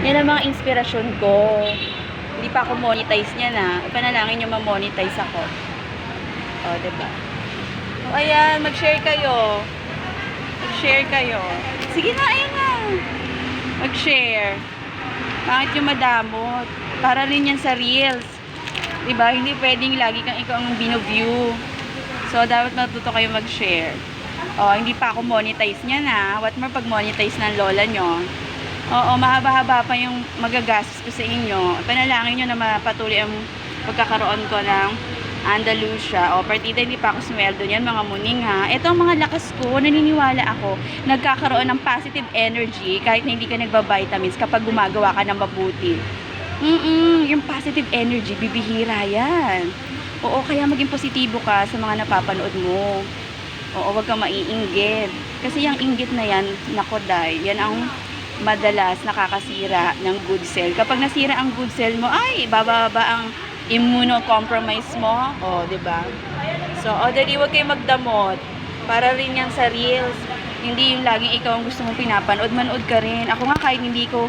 Yan ang mga inspirasyon ko. Hindi pa ako monetize niya na. Panalangin nyo ma-monetize ako. O, oh, diba? O, ayan, mag-share kayo. Mag-share kayo. Sige na, ayan na. Mag-share. Bakit yung madamot? Para rin yan sa reels. Diba? Hindi pwedeng lagi kang ikaw ang binoview. So, dapat matuto kayo mag-share. Oh, hindi pa ako monetize niya na. What more pag monetize ng lola nyo? Oo, mahaba-haba pa yung magagastos ko sa inyo. Panalangin nyo na mapatuloy ang pagkakaroon ko ng Andalusia. O, partida hindi pa ako sweldo niyan, mga muning ha. Ito ang mga lakas ko, naniniwala ako, nagkakaroon ng positive energy kahit na hindi ka nagba-vitamins kapag gumagawa ka ng mabuti. Mm yung positive energy, bibihira yan. Oo, kaya maging positibo ka sa mga napapanood mo. Oo, wag kang maiinggit. Kasi yung inggit na yan, nako day, yan ang madalas nakakasira ng good cell. Kapag nasira ang good cell mo, ay, bababa ang immunocompromise mo. O, di ba? So, o, dali, huwag kayo magdamot. Para rin yan sa reels. Hindi yung laging ikaw ang gusto mong pinapanood, manood ka rin. Ako nga kahit hindi ko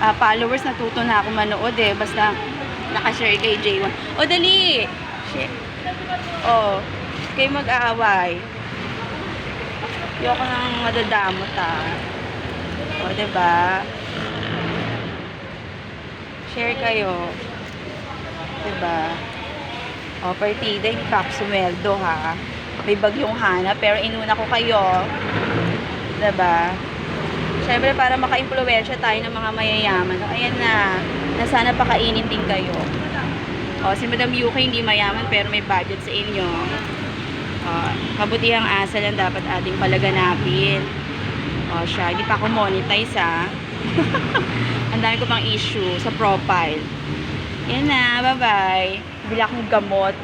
ah, followers, natuto na ako manood eh. Basta nakashare kay J1. O, dali! Shit. O, kayo mag-aaway. Ayoko nang madadamot ah. O, diba? Share kayo. Diba? O, partida, ako sumweldo ha. May bagyong hana, pero inuna ko kayo. Diba? Siyempre, para maka-impluensya tayo ng mga mayayaman. O, ayan na. Na sana pakainin din kayo. O, si Madam Yuki hindi mayaman, pero may budget sa inyo. O, kabutihang asa lang dapat ating palaganapin. O, siya. Hindi pa ako monetize, ha. Ang dami ko pang issue sa profile. Yan na. Bye-bye. Bila akong gamot.